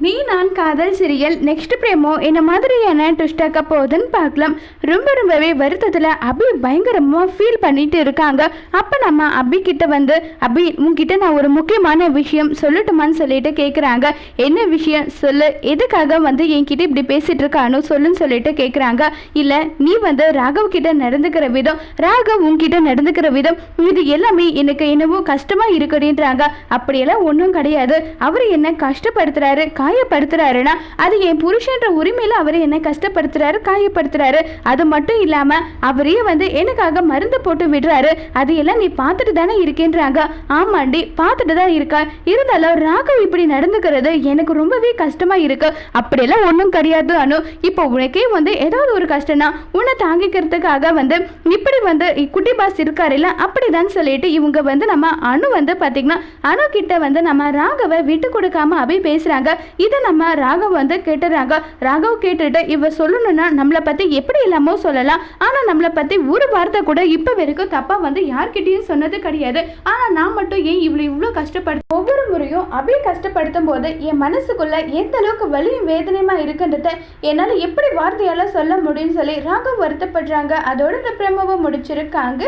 நீ நான் காதல் சிரியல் நெக்ஸ்ட் பிரேமோ என்ன மாதிரியான ட்விஸ்டாக்க போகுதுன்னு பார்க்கலாம். ரொம்ப ரொம்பவே வருத்தத்தில் அபி பயங்கரமாக ஃபீல் பண்ணிட்டு இருக்காங்க. அப்போ நம்ம அபி கிட்ட வந்து அபி உங்ககிட்ட நான் ஒரு முக்கியமான விஷயம் சொல்லட்டுமான்னு சொல்லிட்டு கேட்குறாங்க என்ன விஷயம்? சொல்லு. எதுக்காக வந்து என்கிட்ட இப்படி பேசிட்டு இருக்கானோ சொல்லுன்னு சொல்லிட்டு கேட்குறாங்க இல்லை நீ வந்து ராகவ் கிட்ட நடந்துக்கிற விதம் ராகவ் உங்ககிட்ட நடந்துக்கிற விதம் இது எல்லாமே எனக்கு என்னவோ கஷ்டமாக இருக்குதுன்றாங்க. அப்படியெல்லாம் ஒன்றும் கிடையாது. அவர் என்ன கஷ்டப்படுத்துறாரு? காயப்படுத்துறாருன்னா அது என் புருஷன்ற உரிமையில அவர் என்னை கஷ்டப்படுத்துறாரு காயப்படுத்துறாரு. அது மட்டும் இல்லாம அவரே வந்து எனக்காக மருந்து போட்டு விடுறாரு. அது எல்லாம் நீ பார்த்துட்டு தானே இருக்கேன்றாங்க. ஆமாண்டி பார்த்துட்டு தான் இருக்கா. இருந்தாலும் ராகவ் இப்படி நடந்துக்கிறது எனக்கு ரொம்பவே கஷ்டமா இருக்கு. அப்படியெல்லாம் ஒன்றும் கிடையாது அனு. இப்போ உனக்கே வந்து ஏதாவது ஒரு கஷ்டம்னா உன்னை தாங்கிக்கிறதுக்காக வந்து இப்படி வந்து குட்டி பாஸ் இருக்காரு இல்லை அப்படிதான் சொல்லிட்டு இவங்க வந்து நம்ம அணு வந்து பார்த்தீங்கன்னா அணு கிட்ட வந்து நம்ம ராகவை விட்டு கொடுக்காம அபி பேசுறாங்க. இதை நம்ம ராகவ் வந்து கேட்டுறாங்க ராகவ் கேட்டுட்டு இவ சொல்லணும்னா நம்மளை பத்தி எப்படி இல்லாமோ சொல்லலாம். ஆனா நம்மளை பத்தி ஒரு வார்த்தை கூட இப்ப வரைக்கும் தப்பா வந்து யார்கிட்டயும் சொன்னது கிடையாது. ஆனா நான் மட்டும் ஏன் இவ்வளவு இவ்வளவு கஷ்டப்படுத்த ஒவ்வொரு முறையும் அபி கஷ்டப்படுத்தும் போது என் மனசுக்குள்ள எந்த அளவுக்கு வலியும் வேதனையுமா இருக்குன்றத என்னால எப்படி வார்த்தையால சொல்ல முடியும்னு சொல்லி ராகவ் வருத்தப்படுறாங்க. அதோட இந்த பிரமவை முடிச்சிருக்காங்க.